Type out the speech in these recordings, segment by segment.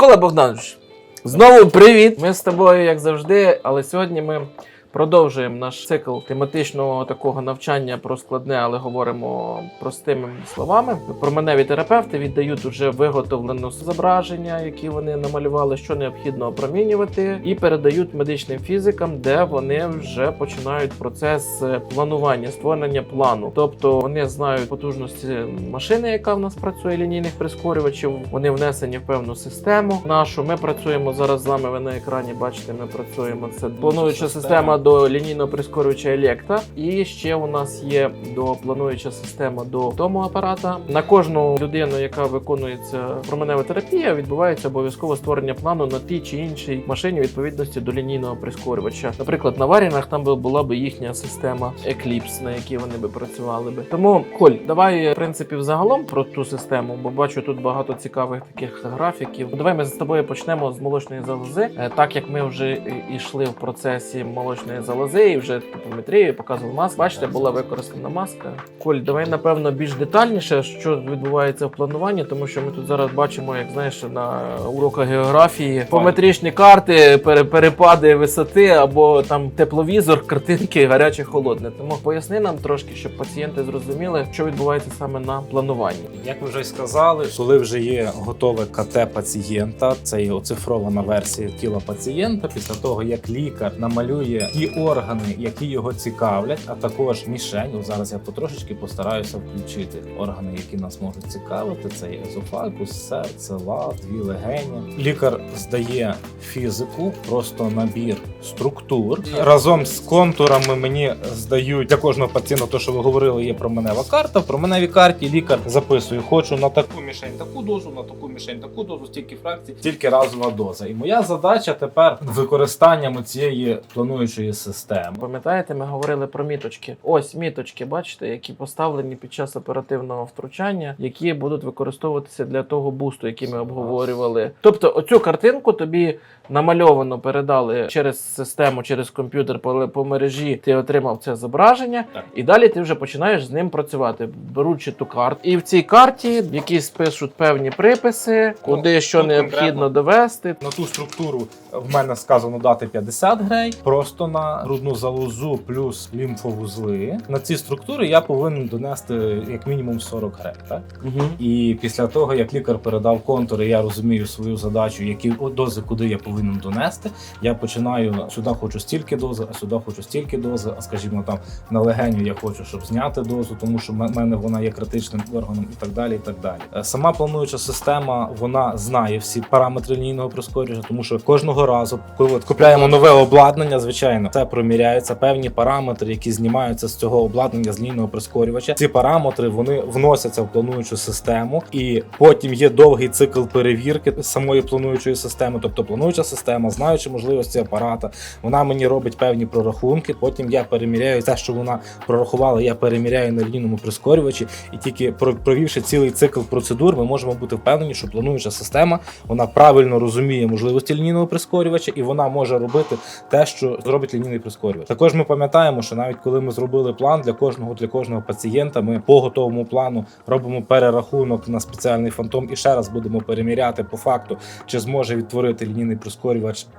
Микола Богданович, знову привіт! Ми з тобою, як завжди, але сьогодні ми продовжуємо наш цикл тематичного такого навчання про складне, але говоримо простими словами. Променеві терапевти віддають уже виготовлене зображення, які вони намалювали, що необхідно опромінювати, і передають медичним фізикам, де вони вже починають процес е, планування, створення плану. Тобто вони знають потужності машини, яка в нас працює лінійних прискорювачів. Вони внесені в певну систему. Нашу ми працюємо зараз з вами. Ви на екрані бачите, ми працюємо. Це плануюча система до лінійного прискорювача Електа. І ще у нас є до плануюча система до тому апарата. На кожну людину, яка виконується променева терапія, відбувається обов'язково створення плану на тій чи іншій машині відповідності до лінійного прискорювача. Наприклад, на Варінах там була би їхня система Eclipse, на якій вони би працювали би. Тому Коль, давай в принципі взагалом про ту систему, бо бачу тут багато цікавих таких графіків. Давай ми з тобою почнемо з молочної залози, Е, так як ми вже йшли в процесі молочної залози і вже типометрію показував маску. Бачите, була використана маска. Коль, давай напевно більш детальніше, що відбувається в плануванні, тому що ми тут зараз бачимо, як знаєш, на уроках географії пометричні карти, пере- перепади висоти або там тепловізор, картинки гаряче, холодне. Тому поясни нам трошки, щоб пацієнти зрозуміли, що відбувається саме на плануванні. Як ви вже й сказали, коли вже є готове КТ пацієнта, це є оцифрована версія тіла пацієнта. Після того як лікар намалює ті органи, які його цікавлять, а також мішень. Зараз я потрошечки постараюся включити органи, які нас можуть цікавити. Це є езофагус, серце, лад, дві легені. Лікар здає фізику, просто набір структур разом з контурами. Мені здають для кожного пацієнта, то що ви говорили, є променева карта. В променевій карті лікар записує: хочу на таку мішень таку дозу, на таку мішень таку дозу, стільки фракцій, тільки разова доза. І моя задача тепер використанням цієї плануючої системи. Пам'ятаєте, ми говорили про міточки. Ось міточки, бачите, які поставлені під час оперативного втручання, які будуть використовуватися для того бусту, який ми обговорювали. Тобто, оцю картинку тобі намальовано передали через систему, через комп'ютер по, по мережі. Ти отримав це зображення, Так. і далі ти вже починаєш з ним працювати, беручи ту карту. І в цій карті якісь пишуть певні приписи, куди що необхідно довести. На ту структуру в мене сказано дати 50 грей, просто на грудну залозу плюс лімфовузли. На ці структури я повинен донести як мінімум 40 грей. Так? Угу. І після того, як лікар передав контури, я розумію свою задачу, які дози куди я повинен донести. Я починаю сюди хочу стільки дози, а сюди хочу стільки дози. А скажімо, там на легеню я хочу, щоб зняти дозу, тому що в мене вона є критичним органом і так далі. І так далі. Е, Сама плануюча система вона знає всі параметри лінійного прискорювача, тому що кожного разу, коли купляємо нове обладнання, звичайно, це проміряються певні параметри, які знімаються з цього обладнання з лінійного прискорювача. Ці параметри вони вносяться в плануючу систему, і потім є довгий цикл перевірки самої плануючої системи. Тобто плануюча система, знаючи можливості апарата, вона мені робить певні прорахунки. Потім я переміряю те, що вона прорахувала. Я переміряю на лінійному прискорювачі, і тільки про- провівши цілий цикл процедур, ми можемо бути впевнені, що плануюча система вона правильно розуміє можливості лінійного прискорювача, і вона може робити те, що зробить лінійний прискорювач. Також ми пам'ятаємо, що навіть коли ми зробили план для кожного для кожного пацієнта, ми по готовому плану робимо перерахунок на спеціальний фантом і ще раз будемо переміряти по факту, чи зможе відтворити лінійний прискорювач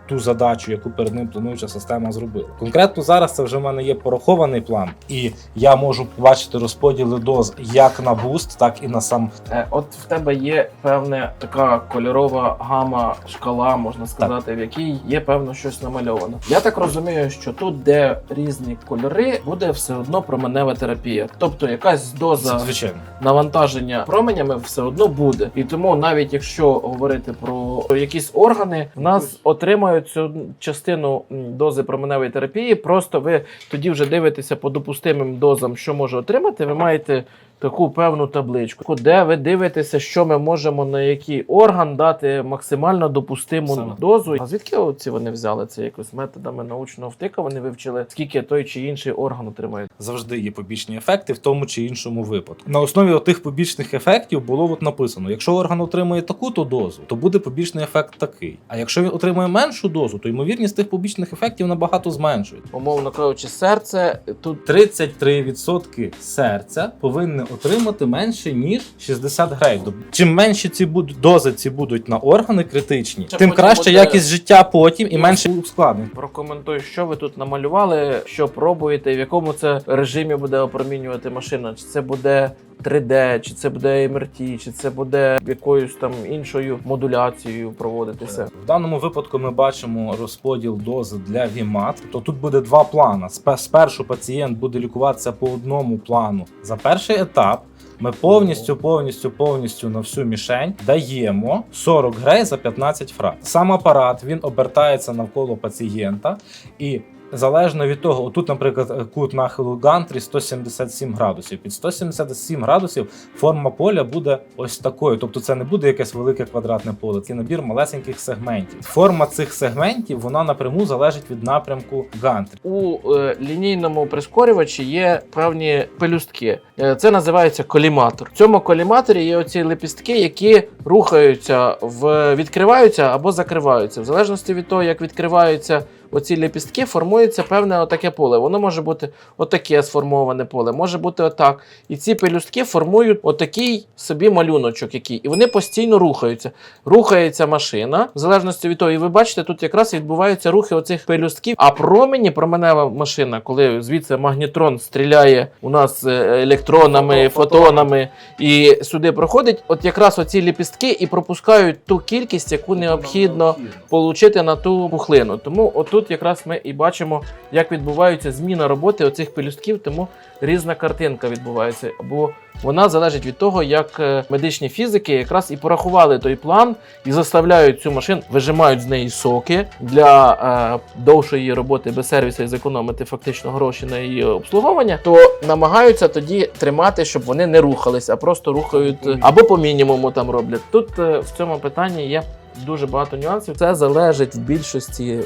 ту задачу, яку перед ним плануюча система зробила. Конкретно зараз це вже в мене є порахований план, і я можу побачити розподіли доз як на буст, так і на сам Е, От в тебе є певна така кольорова гама, шкала, можна сказати, в якій є певно щось намальовано. Я так розумію, що тут, де різні кольори, буде все одно променева терапія. Тобто якась доза звичайно. навантаження променями все одно буде. І тому, навіть якщо говорити про якісь органи, в нас отримають цю частину дози променевої терапії. Просто ви тоді вже дивитеся по допустимим дозам, що може отримати. Ви маєте таку певну табличку, де ви дивитеся, що ми можемо на який орган дати максимально допустиму Саме. дозу. А звідки оці вони взяли це якось методами научного втика? Вони вивчили, скільки той чи інший орган отримає. завжди є побічні ефекти в тому чи іншому випадку. На основі тих побічних ефектів було от написано: якщо орган отримує таку-то дозу, то буде побічний ефект такий. А якщо він отримує меншу дозу, то ймовірність тих побічних ефектів набагато зменшується. Умовно кажучи, серце тут 33% серця повинне отримати менше ніж 60 грей. Тобто, Чим менші ці будуть дози ці будуть на органи критичні, Це тим потім краще буде- якість життя потім і менше ускладнень. Прокоментуй, що ви тут намалювали, що пробуєте, в якому це режимі буде опромінювати машина. Чи це буде 3D, чи це буде MRT, чи це буде якоюсь там іншою модуляцією проводитися. В даному випадку ми бачимо розподіл дози для VMAT. То тут буде два плани. Спершу пацієнт буде лікуватися по одному плану. За перший етап ми повністю, повністю, повністю на всю мішень даємо 40 грей за 15 фракцій. Сам апарат він обертається навколо пацієнта і. Залежно від того, отут, наприклад, кут нахилу гантрі 177 градусів. Під 177 градусів форма поля буде ось такою. Тобто це не буде якесь велике квадратне поле, це набір малесеньких сегментів. Форма цих сегментів вона напряму залежить від напрямку гантрі. У е, лінійному прискорювачі є певні пелюстки. Е, Це називається коліматор. В цьому коліматорі є оці лепістки, які рухаються в відкриваються або закриваються. В залежності від того, як відкриваються оці лепістки, формується певне отаке поле. Воно може бути отаке сформоване поле, може бути отак. І ці пелюстки формують отакий собі малюночок, який, і вони постійно рухаються. Рухається машина, в залежності від того, і ви бачите, тут якраз відбуваються рухи оцих пелюстків. А промені, променева машина, коли звідси магнітрон стріляє у нас е, електронами, фотонами і сюди проходить, от якраз оці ліпістки і пропускають ту кількість, яку необхідно получити на ту пухлину. Тому отут якраз ми і бачимо, як відбувається зміна роботи оцих пелюстків, тому різна картинка відбувається. Бо вона залежить від того, як е, медичні фізики якраз і порахували той план і заставляють цю машину, вижимають з неї соки для е, довшої роботи без сервісу і зекономити фактично гроші на її обслуговування, то намагаються тоді тримати, щоб вони не рухались, а просто рухають або по мінімуму там роблять. Тут е, в цьому питанні є. Дуже багато нюансів. Це залежить в більшості.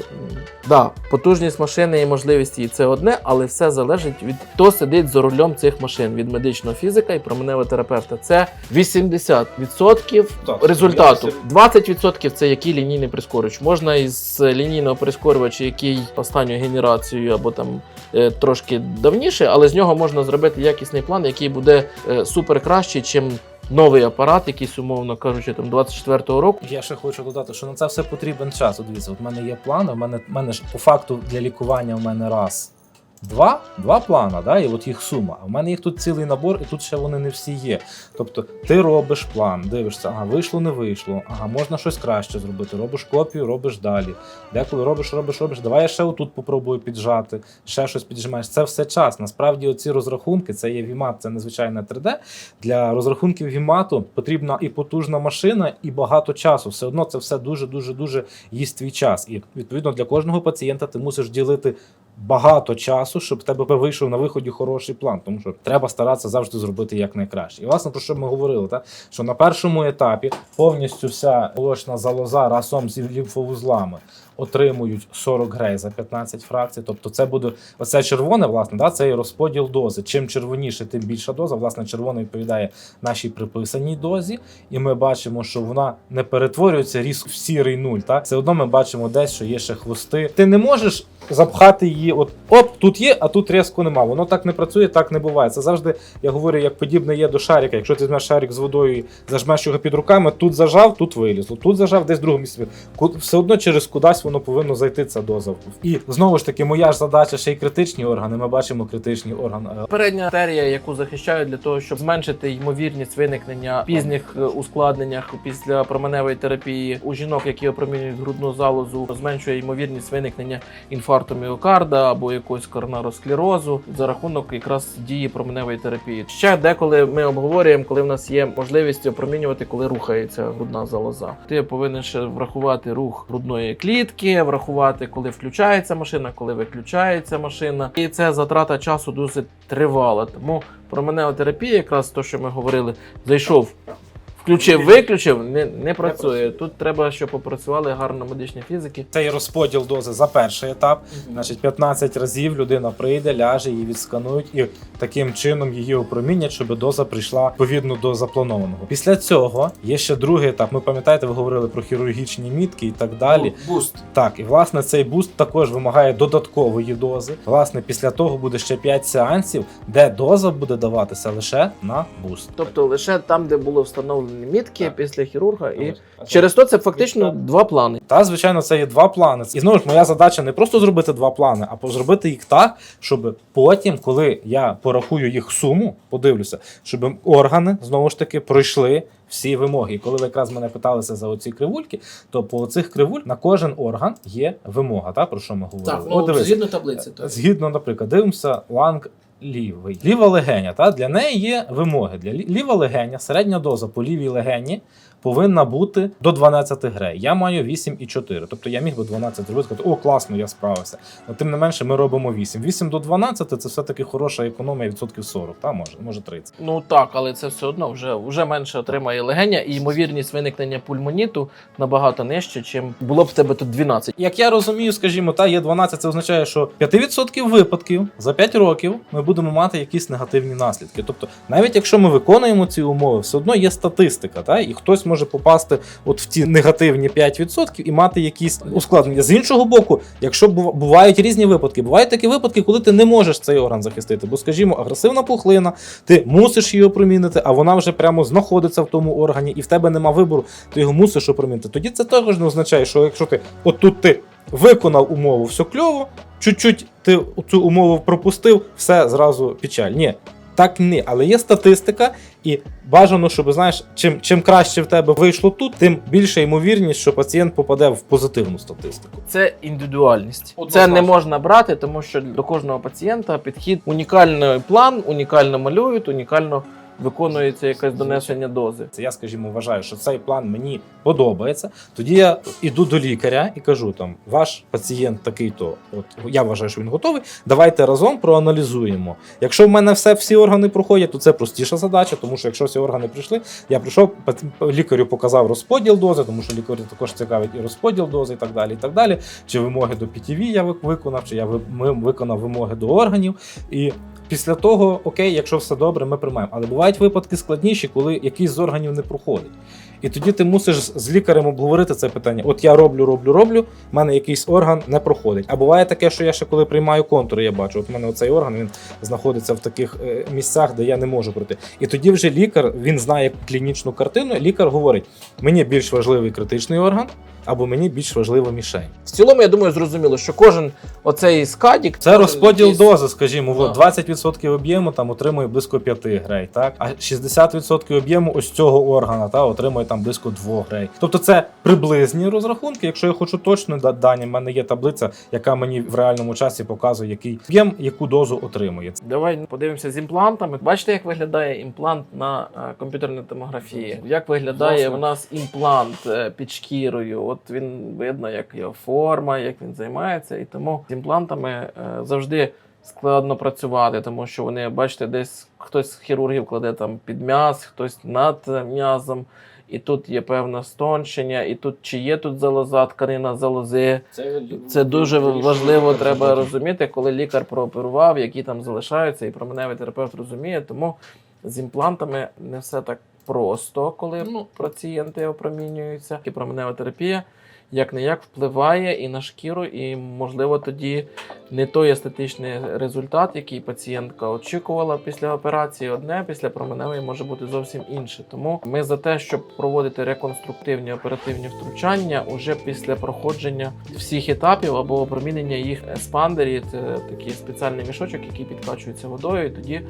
Да, потужність машини і можливість її це одне, але все залежить від хто сидить за рулем цих машин від медичного фізика і променевого терапевта. Це 80% результату. я 20% це який лінійний прискорювач. Можна із лінійного прискорювача, який останньою генерацією або там е, трошки давніше, але з нього можна зробити якісний план, який буде е, супер кращий, чим новий апарат, якийсь, умовно кажучи, там 24-го року. Я ще хочу додати, що на це все потрібен час. От дивіться, от в мене є плани. У мене, в мене ж по факту для лікування в мене раз. Два, два плана, да, і от їх сума. А в мене їх тут цілий набор, і тут ще вони не всі є. Тобто ти робиш план, дивишся, ага, вийшло, не вийшло, ага, можна щось краще зробити. Робиш копію, робиш далі. Деколи робиш, робиш, робиш. Давай я ще отут попробую піджати, ще щось піджимаєш. Це все час. Насправді, оці розрахунки, це є VMAT, це незвичайне 3D. Для розрахунків VMAT потрібна і потужна машина, і багато часу. Все одно це все дуже, дуже, дуже їсть твій час. І відповідно для кожного пацієнта ти мусиш ділити багато часу, щоб в тебе вийшов на виході хороший план. Тому що треба старатися завжди зробити як найкраще. І власне про що ми говорили, та що на першому етапі повністю вся молочна залоза разом з лімфовузлами отримують 40 грей за 15 фракцій. Тобто, це буде оце червоне, власне, да, це і розподіл дози. Чим червоніше, тим більша доза. Власне, червоне відповідає нашій приписаній дозі, і ми бачимо, що вона не перетворюється різко в сірий нуль. Так, все одно ми бачимо десь, що є ще хвости. Ти не можеш запхати її, от оп, тут є, а тут різко нема. Воно так не працює, так не буває. Це завжди я говорю, як подібне є до шарика. Якщо ти візьмеш шарик з водою і зажмеш його під руками, тут зажав, тут вилізло, тут зажав, десь в другому місці. Все одно через кудись воно повинно зайти ця доза. І знову ж таки, моя ж задача ще й критичні органи. Ми бачимо критичні органи. Передня артерія, яку захищають для того, щоб зменшити ймовірність виникнення пізніх е, ускладненнях після променевої терапії у жінок, які опромінюють грудну залозу, зменшує ймовірність виникнення інфаркту міокарда або якогось коронаросклерозу за рахунок якраз дії променевої терапії. Ще деколи ми обговорюємо, коли в нас є можливість опромінювати, коли рухається грудна залоза. Ти повинен ще врахувати рух грудної клітки, врахувати, коли включається машина, коли виключається машина, і це затрата часу досить тривала. Тому променева терапія, якраз то, що ми говорили, зайшов. Включив, виключив, не, не працює. Тут треба, щоб попрацювали гарно медичні фізики. Це є розподіл дози за перший етап. Значить, 15 разів людина прийде, ляже, її відсканують і таким чином її опромінять, щоб доза прийшла відповідно до запланованого. Після цього є ще другий етап. Ми пам'ятаєте, ви говорили про хірургічні мітки і так далі. Буст. Так, і власне цей буст також вимагає додаткової дози. Власне, після того буде ще 5 сеансів, де доза буде даватися лише на буст. Тобто лише там, де були встановлені мітки Так. після хірурга, і через то це фактично два плани. Та, звичайно, це є два плани. І знову ж моя задача не просто зробити два плани, а зробити їх так, щоб потім, коли я порахую їх суму, подивлюся, щоб органи знову ж таки пройшли. Всі вимоги. І коли ви якраз мене питалися за оці кривульки, то по цих кривуль на кожен орган є вимога, та про що ми говорили. От дивись. згідно таблиці. то Згідно, наприклад, дивимося ланг лівий. Ліва легеня, та для неї є вимоги. Для лі- ліва легеня, середня доза по лівій легені повинна бути до 12 грей. Я маю 8,4. Тобто я міг би 12 зробити, сказати, о, класно, я справився. Але тим не менше, ми робимо 8. 8 до 12 це все-таки хороша економія відсотків 40, та може, може 30. Ну так, але це все одно вже, вже менше отримає легеня, і ймовірність виникнення пульмоніту набагато нижче, чим було б в тебе тут 12. Як я розумію, скажімо, та є 12, це означає, що 5% випадків за 5 років ми будемо мати якісь негативні наслідки. Тобто, навіть якщо ми виконуємо ці умови, все одно є статистика, та і хтось може попасти от в ті негативні 5% і мати якісь ускладнення. З іншого боку, якщо бувають різні випадки, бувають такі випадки, коли ти не можеш цей орган захистити, бо, скажімо, агресивна пухлина, ти мусиш її опромінити, а вона вже прямо знаходиться в тому органі, і в тебе нема вибору, ти його мусиш опромінити. Тоді це також не означає, що якщо ти отут ти виконав умову, все кльово, чуть-чуть ти цю умову пропустив, все зразу печаль. Ні. Так ні, але є статистика, і бажано, щоб знаєш, чим, чим краще в тебе вийшло тут, тим більша ймовірність, що пацієнт попаде в позитивну статистику. Це індивідуальність. Це не можна брати, тому що до кожного пацієнта підхід унікальний план, унікально малюють, унікально виконується якесь донесення дози. Це я, скажімо, вважаю, що цей план мені подобається. Тоді я іду до лікаря і кажу: там ваш пацієнт такий, то от я вважаю, що він готовий. Давайте разом проаналізуємо. Якщо в мене все всі органи проходять, то це простіша задача, тому що якщо всі органи прийшли, я прийшов лікарю, показав розподіл дози, тому що лікарю також цікавить і розподіл дози, і так далі. І так далі. Чи вимоги до PTV я виконав, чи я виконав вимоги до органів. І Після того, окей, якщо все добре, ми приймаємо. Але бувають випадки складніші, коли якийсь з органів не проходить. І тоді ти мусиш з лікарем обговорити це питання. От я роблю, роблю, роблю, в мене якийсь орган не проходить. А буває таке, що я ще коли приймаю контури, я бачу, от в мене оцей орган він знаходиться в таких е, місцях, де я не можу пройти. І тоді вже лікар він знає клінічну картину. Лікар говорить: мені більш важливий критичний орган, або мені більш важлива мішень. В цілому, я думаю, зрозуміло, що кожен оцей скадік Це розподіл якийсь- дози, скажімо, Да. от 20% об'єму там отримує близько 5 грей, так? А 60% об'єму ось цього органа та, отримує там близько 2 грей. Тобто це приблизні розрахунки. Якщо я хочу точно дані, в мене є таблиця, яка мені в реальному часі показує, який об'єм, яку дозу отримує. Давай подивимося з імплантами. Бачите, як виглядає імплант на е, комп'ютерній томографії? Як виглядає Власне. в нас імплант е, під шкірою? От він видно, як його форма, як він займається. І тому з імплантами е, завжди складно працювати, тому що вони, бачите, десь хтось з хірургів кладе там під м'яз, хтось над м'язом. І тут є певне стончення, і тут чи є тут залоза, тканина залози. Це дуже важливо, треба розуміти, коли лікар прооперував, які там залишаються, і променевий терапевт розуміє. Тому з імплантами не все так просто, коли Ну. пацієнти опромінюються. І променева терапія як не як впливає і на шкіру, і можливо тоді не той естетичний результат, який пацієнтка очікувала після операції, одне після променевої може бути зовсім інше. Тому ми за те, щоб проводити реконструктивні оперативні втручання уже після проходження всіх етапів або опромінення їх еспандері, це такий спеціальний мішочок, який підкачується водою, і тоді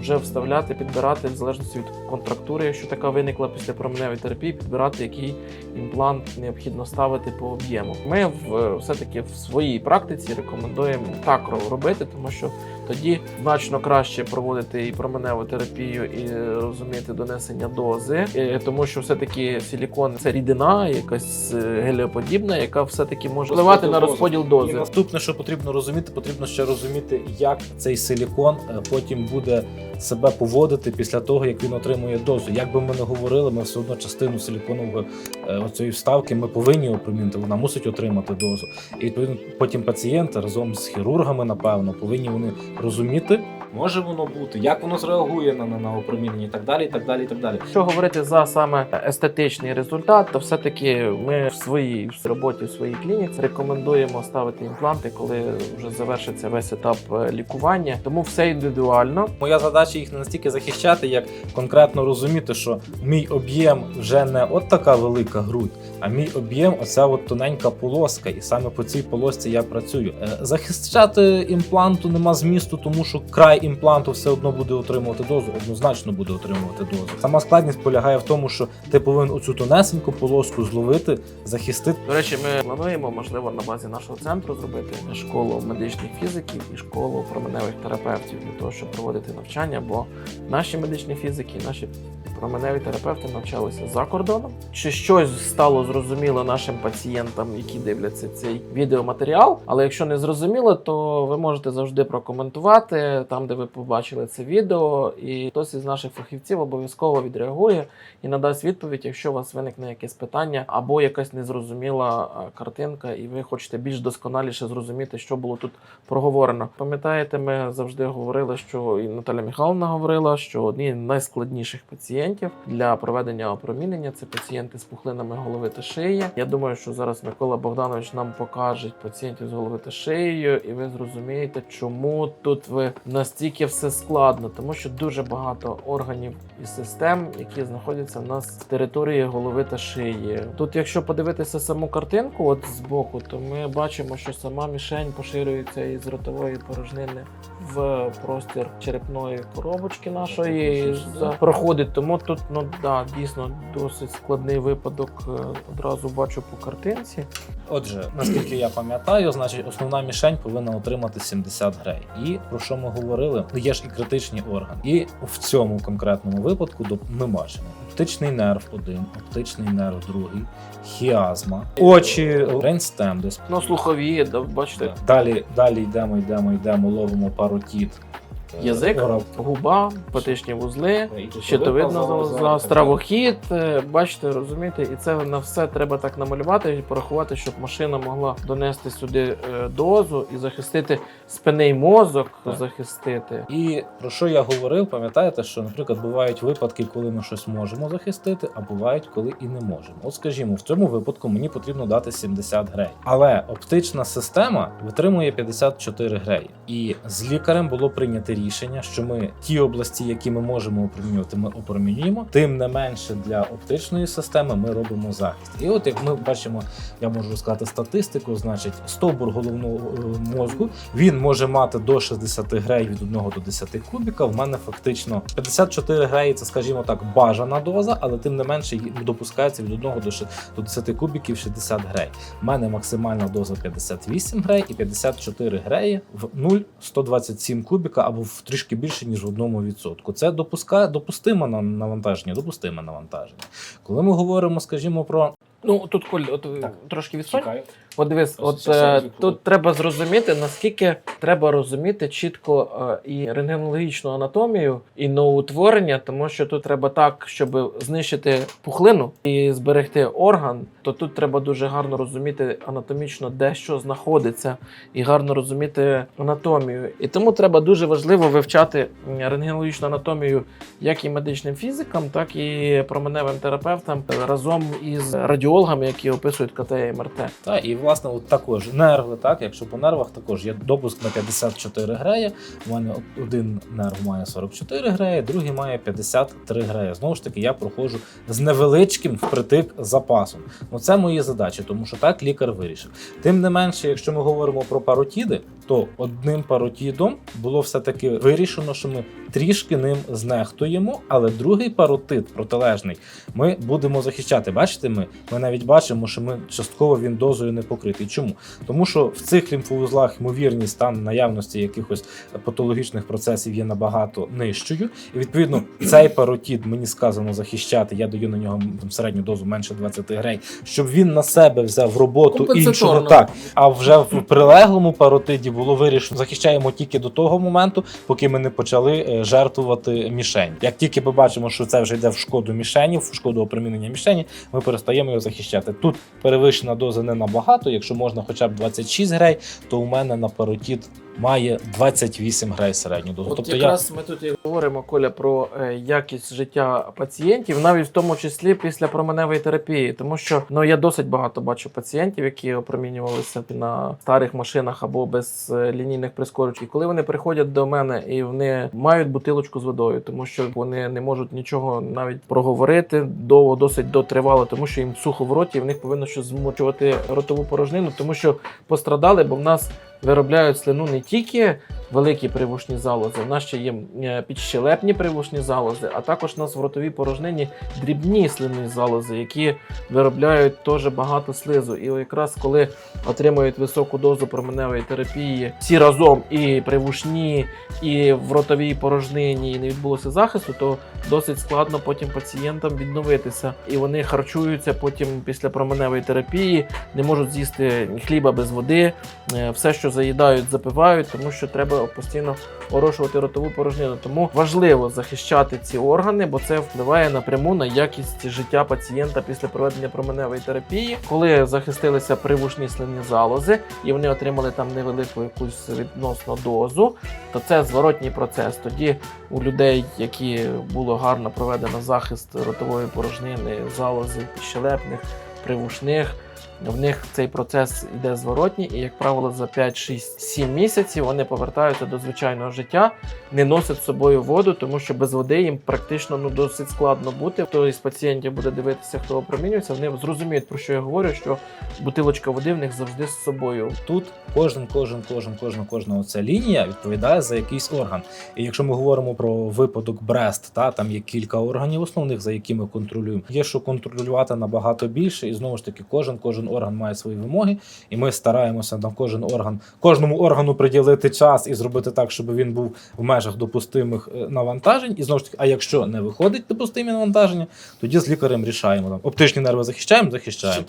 вже вставляти, підбирати в залежності від контрактури, якщо така виникла після променевої терапії, підбирати який імплант необхідно ставити по об'єму. Ми в все таки в своїй практиці рекомендуємо так робити, тому що Тоді значно краще проводити і променеву терапію, і розуміти донесення дози, Е, тому що все-таки силікон це рідина, якась е, геліоподібна, яка все-таки може впливати на розподіл І дози. наступне, що потрібно розуміти, потрібно ще розуміти, як цей силікон е, потім буде себе поводити після того, як він отримує дозу. Як би ми не говорили, ми все одно частину силіконової е, оцієї вставки ми повинні опромінити. Вона мусить отримати дозу. І відповідно потім пацієнти разом з хірургами, напевно, повинні вони розуміти, може воно бути, як воно зреагує на, на, на опромінення, і так далі, і так далі, і так далі. Якщо говорити за саме естетичний результат, то все-таки ми в своїй роботі, в своїй клініці рекомендуємо ставити імпланти, коли вже завершиться весь етап е, лікування. Тому все індивідуально. Моя задача їх не настільки захищати, як конкретно розуміти, що мій об'єм вже не от така велика грудь, а мій об'єм оця от тоненька полоска, і саме по цій полосці я працюю. Е, Захищати імпланту нема змісту, тому що край імпланту все одно буде отримувати дозу, однозначно буде отримувати дозу. Сама складність полягає в тому, що ти повинен оцю тонесеньку полоску зловити, захистити. До речі, ми плануємо, можливо, на базі нашого центру зробити школу медичних фізиків і школу променевих терапевтів для того, щоб проводити навчання, бо наші медичні фізики, наші променеві терапевти навчалися за кордоном. Чи щось стало зрозуміло нашим пацієнтам, які дивляться цей відеоматеріал? Але якщо не зрозуміло, то ви можете завжди прокоментувати там, де ви побачили це відео, і хтось із наших фахівців обов'язково відреагує і надасть відповідь, якщо у вас виникне якесь питання або якась незрозуміла картинка, і ви хочете більш досконаліше зрозуміти, що було тут проговорено. Пам'ятаєте, ми завжди говорили, що і Наталя Михайловна говорила, що одні з найскладніших пацієнтів для проведення опромінення це пацієнти з пухлинами голови та шиї. Я думаю, що зараз Микола Богданович нам покаже пацієнтів з голови та шиєю, і ви зрозумієте, чому тут ви настільки все складно, тому що дуже багато органів і систем, які знаходяться в нас в території голови та шиї. Тут, якщо подивитися саму картинку, от збоку, то ми бачимо, що сама мішень поширюється із ротової порожнини в простір черепної коробочки нашої проходить. Тому тут ну да, дійсно досить складний випадок. е, Одразу бачу по картинці. Отже, наскільки я пам'ятаю, значить основна мішень повинна отримати 70 грей. І про що ми говорили? Є ж і критичні органи. І в цьому конкретному випадку ми бачимо оптичний нерв один, оптичний нерв другий, хіазма, очі, брейнстем, десь Ну, слухові, да, бачите, Далі, далі йдемо, йдемо, йдемо, ловимо паротіт. Е, язик, губа, патичні вузли. Щитовидна залоза, стравохід, е, бачите, розумієте, і це на все треба так намалювати і порахувати, щоб машина могла донести сюди е, дозу і захистити спинний мозок, Так. захистити. І про що я говорив, пам'ятаєте, що, наприклад, бувають випадки, коли ми щось можемо захистити, а бувають, коли і не можемо. От скажімо, в цьому випадку мені потрібно дати 70 грей. Але оптична система витримує 54 греї. І з лікарем було прийнято рішення, що ми ті області, які ми можемо опромінювати, ми опромінюємо. Тим не менше для оптичної системи ми робимо захист. І от як ми бачимо, я можу сказати статистику, значить, стовбур головного е, мозку він може мати до 60 грей від 1 до 10 кубіка. В мене фактично 54 греї, це, скажімо так, бажана доза, але тим не менше допускається від 1 до ши- до 10 кубіків 60 грей. У мене максимальна доза 58 грей і 54 греї в 0,127 кубіка або в трішки більше, ніж в одному відсотку. Це допускає допустиме на- навантаження, допустиме навантаження. Коли ми говоримо, скажімо, про Ну тут Коль, от Так. трошки. Чекаю. От дивись, от е, тут треба зрозуміти, наскільки треба розуміти чітко е, і рентгенологічну анатомію, і новоутворення, тому що тут треба так, щоб знищити пухлину і зберегти орган, то тут треба дуже гарно розуміти анатомічно, де що знаходиться, і гарно розуміти анатомію. І тому треба дуже важливо вивчати рентгенологічну анатомію як і медичним фізикам, так і променевим терапевтам разом із радіологами, які описують КТ і МРТ. Та і власне от також нерви. Так, якщо по нервах також є допуск на 54 греї. У мене один нерв має 44 греї, другий має 53 греї. Знову ж таки, я проходжу з невеличким впритик запасом. Ну це мої задачі, тому що так лікар вирішив. Тим не менше, якщо ми говоримо про паротіди, то одним паротідом було все-таки вирішено, що ми трішки ним знехтуємо, але другий паротит протилежний ми будемо захищати. Бачите, ми, ми навіть бачимо, що ми частково він дозою не покритий. Чому? Тому що в цих лімфовузлах ймовірність там наявності якихось патологічних процесів є набагато нижчою. І відповідно цей паротід мені сказано захищати. Я даю на нього там, середню дозу менше 20 грей, щоб він на себе взяв роботу іншого так. А вже в прилеглому паротиді було вирішено, захищаємо тільки до того моменту, поки ми не почали е, жертвувати мішень. Як тільки ми бачимо, що це вже йде в шкоду мішені, в шкоду опромінення мішені, ми перестаємо його захищати. Тут перевищена доза не набагато. Якщо можна хоча б 26 грей, то у мене на паротід має 28 грей середню дозу. От тобто я якраз ми тут і говоримо, Коля, про е, якість життя пацієнтів, навіть в тому числі після променевої терапії. Тому що ну я досить багато бачу пацієнтів, які опромінювалися на старих машинах або без е, лінійних прискорювачів. І коли вони приходять до мене і вони мають бутилочку з водою, тому що вони не можуть нічого навіть проговорити довго, досить дотривало, тому що їм сухо в роті, і в них повинно щось змочувати ротову порожнину, тому що пострадали, бо в нас виробляють слину не тільки великі привушні залози, в нас ще є е, підщелепні привушні залози, а також у нас в ротовій порожнині дрібні слинні залози, які виробляють теж багато слизу. І якраз коли отримують високу дозу променевої терапії, всі разом і привушні, і в ротовій порожнині, і не відбулося захисту, то досить складно потім пацієнтам відновитися. І вони харчуються потім після променевої терапії, не можуть з'їсти хліба без води, Е, все, що заїдають, запивають, тому що треба постійно орошувати ротову порожнину. Тому важливо захищати ці органи, бо це впливає напряму на якість життя пацієнта після проведення променевої терапії. Коли захистилися привушні слинні залози і вони отримали там невелику якусь відносно дозу, то це зворотній процес. Тоді у людей, які було гарно проведено захист ротової порожнини, залози щелепних, привушних. В них цей процес йде зворотній, і, як правило, за 5, 6, 7 місяців вони повертаються до звичайного життя, не носять з собою воду, тому що без води їм практично ну досить складно бути. Хто із пацієнтів буде дивитися, хто опромінюється, вони зрозуміють про що я говорю, що бутилочка води в них завжди з собою. тут кожен, кожен, кожен, кожна, кожна оця лінія відповідає за якийсь орган. І якщо ми говоримо про випадок Брест, та там є кілька органів основних, за які ми контролюємо. Є що контролювати набагато більше, і знову ж таки, кожен кожен орган має свої вимоги, і ми стараємося на кожен орган, кожному органу приділити час і зробити так, щоб він був в межах допустимих е, навантажень. І знову ж таки, а якщо не виходить допустимі навантаження, тоді з лікарем рішаємо там оптичні нерви захищаємо, захищаємо.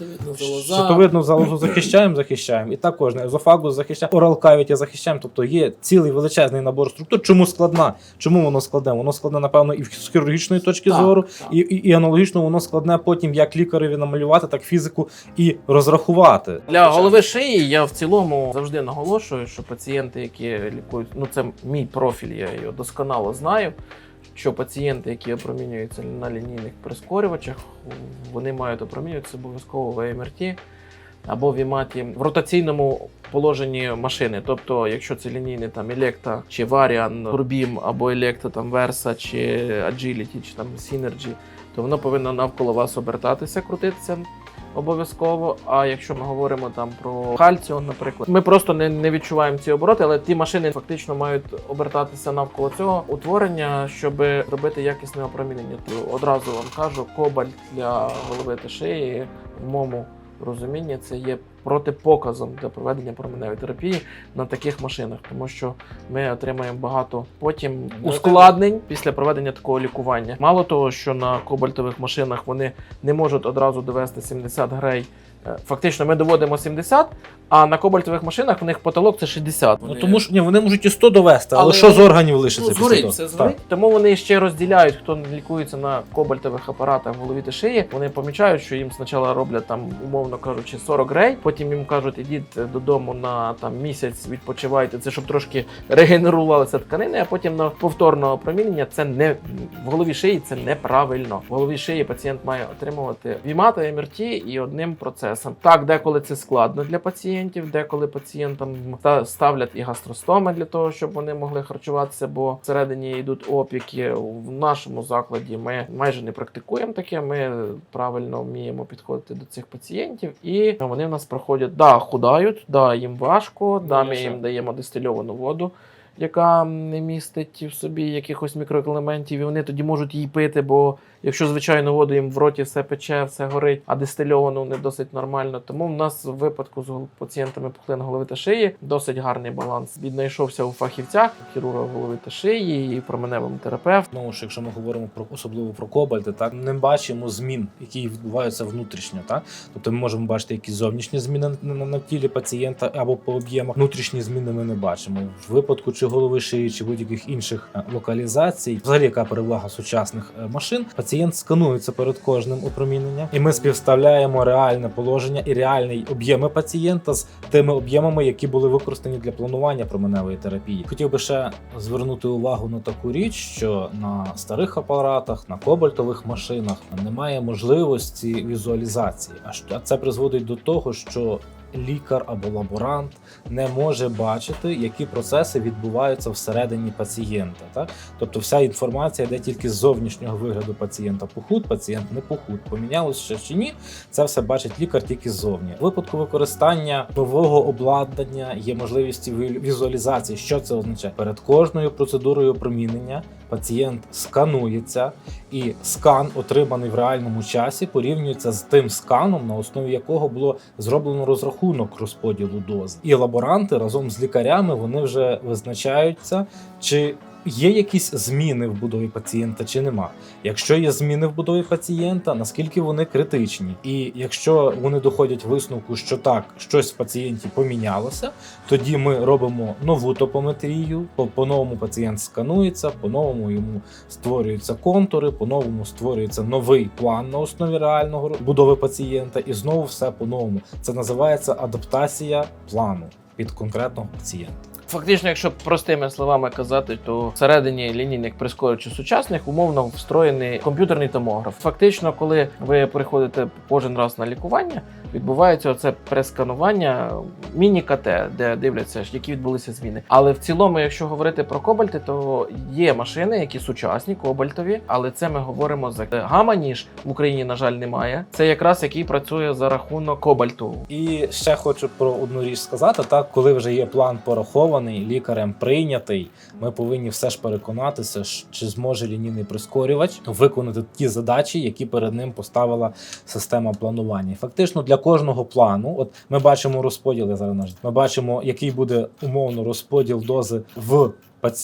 Щитовидну залозу захищаємо, захищаємо. І також езофагус захищаємо, орал кавіті захищаємо. Тобто є цілий величезний набор структур. Чому складна? Чому воно складне? Воно складне, напевно, і з хірургічної точки Так, зору, так. І, і, і аналогічно воно складне потім як лікареві намалювати, так фізику і розрахувати. Для голови шиї я в цілому завжди наголошую, що пацієнти, які лікують, ну це мій профіль, я його досконало знаю. Що пацієнти, які опромінюються на лінійних прискорювачах, вони мають опромінюватися обов'язково в АМРТ або в ІМАТі в ротаційному положенні машини. Тобто, якщо це лінійний там Electa чи Varian Turbim, або Electa там Versa чи Agility, чи там Synergy, то воно повинно навколо вас обертатися, крутитися обов'язково. А якщо ми говоримо там про Хальціон, наприклад, ми просто не, не відчуваємо ці обороти, але ті машини фактично мають обертатися навколо цього утворення, щоб робити якісне опромінення. То одразу вам кажу, кобальт для голови та шиї в моєму розумінні це є протипоказом для проведення променевої терапії на таких машинах, тому що ми отримаємо багато потім ускладнень після проведення такого лікування. Мало того, що на кобальтових машинах вони не можуть одразу довести 70 грей. Е, Фактично, ми доводимо 70, а на кобальтових машинах в них потолок це 60. Ну тому що ні, вони можуть і 100 довести, але, Але- що з органів лишиться Ну, після того? Так. згорить. Тому вони ще розділяють, хто лікується на кобальтових апаратах в голові та шиї. Вони помічають, що їм спочатку роблять там, умовно кажучи, 40 грей. Потім їм кажуть, ідіть додому на там місяць, відпочивайте. Це щоб трошки регенерувалися тканини, а потім на повторне опромінення це не в голові шиї. Це неправильно. В голові шиї пацієнт має отримувати вімата МРТ і одним процесом. Процесам. Так, деколи це складно для пацієнтів, деколи пацієнтам ставлять і гастростоми для того, щоб вони могли харчуватися, бо всередині йдуть опіки. В нашому закладі ми майже не практикуємо таке. Ми правильно вміємо підходити до цих пацієнтів, і вони в нас проходять да, худають, да, їм важко, да, ми їм даємо дистильовану воду. Яка не містить в собі якихось мікроелементів, і вони тоді можуть її пити, бо якщо звичайну воду їм в роті все пече, все горить, а дистильовану вони досить нормально. Тому в нас в випадку з пацієнтами пухлин голови та шиї досить гарний баланс. Віднайшовся у фахівцях, хірурга голови та шиї і променевому терапевту. Знову ж, якщо ми говоримо про особливо про кобальти, так не бачимо змін, які відбуваються внутрішньо. Так? Тобто ми можемо бачити якісь зовнішні зміни на, на, на тілі пацієнта або по об'ємах. Внутрішні зміни ми не бачимо. В випадку чи голови шиї, чи будь-яких інших е, локалізацій, взагалі яка перевага сучасних е, машин, пацієнт сканується перед кожним опроміненням, і ми співставляємо реальне положення і реальні об'єми пацієнта з тими об'ємами, які були використані для планування променевої терапії. Хотів би ще звернути увагу на таку річ, що на старих апаратах, на кобальтових машинах немає можливості візуалізації. А це призводить до того, що лікар або лаборант не може бачити, які процеси відбуваються всередині пацієнта. Так? Тобто вся інформація йде тільки з зовнішнього вигляду пацієнта. Похуд, пацієнт не похуд. Помінялось ще чи ні, це все бачить лікар тільки ззовні. У випадку використання нового обладнання є можливість візуалізації. Що це означає? Перед кожною процедурою промінення пацієнт сканується, і скан, отриманий в реальному часі, порівнюється з тим сканом, на основі якого було зроблено розрахунок розподілу доз. І лаборанти разом з лікарями вони вже визначаються, чи є якісь зміни в будові пацієнта, чи нема. Якщо є зміни в будові пацієнта, наскільки вони критичні, і якщо вони доходять висновку, що так, щось в пацієнті помінялося, тоді ми робимо нову топометрію. По, по-новому пацієнт сканується, по-новому йому створюються контури, по-новому створюється новий план на основі реального будови пацієнта, і знову все по-новому. Це називається адаптація плану під конкретного пацієнта. Фактично, якщо простими словами казати, то всередині лінійних прискорювачів сучасних умовно встроєний комп'ютерний томограф. Фактично, коли ви приходите кожен раз на лікування, відбувається оце пресканування міні-КТ, де дивляться, які відбулися зміни. Але в цілому, якщо говорити про кобальти, то є машини, які сучасні, кобальтові, але це ми говоримо за гама ніж в Україні, на жаль, немає. Це якраз який працює за рахунок кобальту. І ще хочу про одну річ сказати: так, коли вже є план порахований, лікарем прийнятий, ми повинні все ж переконатися, чи зможе лінійний прискорювач виконати ті задачі, які перед ним поставила система планування. Фактично для кожного плану, от ми бачимо розподіл, я зараз ми бачимо, який буде умовно розподіл дози в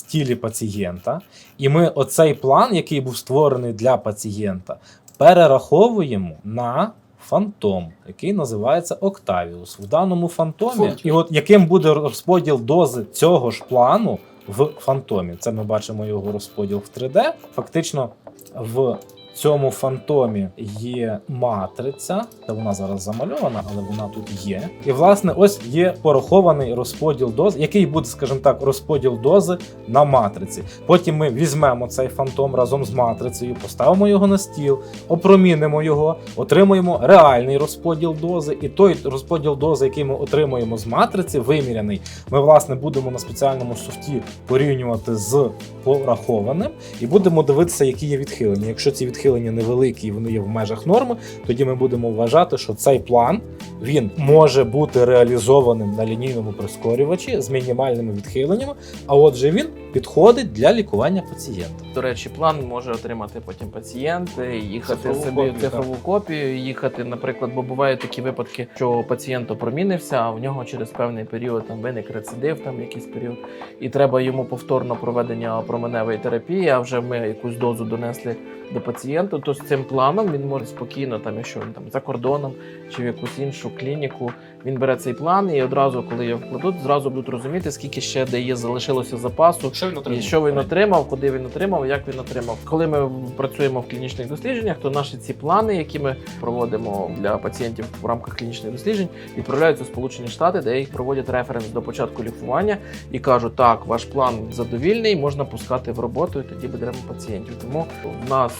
тілі пацієнта, і ми оцей план, який був створений для пацієнта, перераховуємо на фантом, який називається Octavius. В даному фантомі, і от яким буде розподіл дози цього ж плану в фантомі. Це ми бачимо його розподіл в 3D. Фактично в цьому фантомі є матриця, та вона зараз замальована, але вона тут є. І власне, ось є порахований розподіл дози, який буде, скажімо так, розподіл дози на матриці. Потім ми візьмемо цей фантом разом з матрицею, поставимо його на стіл, опромінимо його, отримуємо реальний розподіл дози, і той розподіл дози, який ми отримуємо з матриці, виміряний, ми власне будемо на спеціальному софті порівнювати з порахованим, і будемо дивитися, які є відхилення. Якщо ці відхилення невеликі і вони є в межах норми, тоді ми будемо вважати, що цей план він може бути реалізованим на лінійному прискорювачі з мінімальними відхиленнями, а отже, він підходить для лікування пацієнта. До речі, план може отримати потім пацієнт, е, їхати Цифрову собі копію, цифрову копію, їхати, наприклад, бо бувають такі випадки, що пацієнт опромінився, а в нього через певний період там виник рецидив, там якийсь період, і треба йому повторно проведення променевої терапії. А вже ми якусь дозу донесли до пацієнта, то з цим планом він може спокійно, там, якщо він там за кордоном чи в якусь іншу клініку, Він бере цей план і одразу, коли його вкладуть, зразу будуть розуміти, скільки ще де є залишилося запасу. Що він отримав? І що він отримав, куди він отримав, як він отримав. Коли ми працюємо в клінічних дослідженнях, то наші ці плани, які ми проводимо для пацієнтів в рамках клінічних досліджень, відправляються в Сполучені Штати, де їх проводять референс до початку лікування і кажуть, так, ваш план задовільний, можна пускати в роботу, і тоді беремо пацієнтів. Тому в нас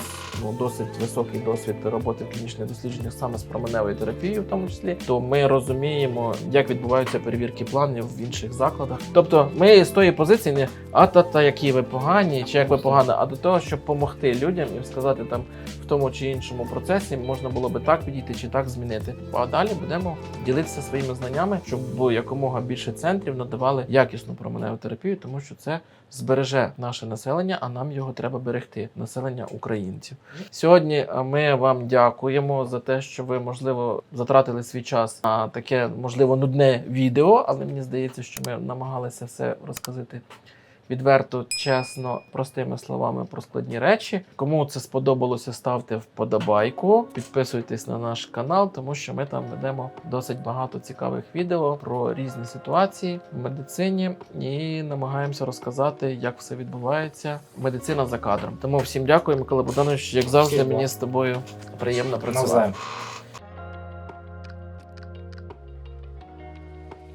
ну, досить високий досвід роботи в клінічних дослідженнях саме з променевою терапією, в тому числі, то ми розуміємо, як відбуваються перевірки планів в інших закладах. Тобто, ми з тої позиції не а та та які ви погані, чи як ви погано, а до того, щоб допомогти людям і сказати там в тому чи іншому процесі можна було би так підійти чи так змінити. А далі будемо ділитися своїми знаннями, щоб якомога більше центрів надавали якісну променеву терапію, тому що це збереже наше населення, а нам його треба берегти, населення українців. Сьогодні е, ми вам дякуємо за те, що ви можливо затратили свій час на таке можливо нудне відео, але мені здається, що ми намагалися все розказати відверто, чесно, простими словами про складні речі. Кому це сподобалося, ставте вподобайку, підписуйтесь на наш канал, тому що ми там ведемо досить багато цікавих відео про різні ситуації в медицині і намагаємося розказати, як все відбувається. Медицина за кадром. Тому всім дякую, Микола Богданович. Як завжди, мені з тобою приємно працювати.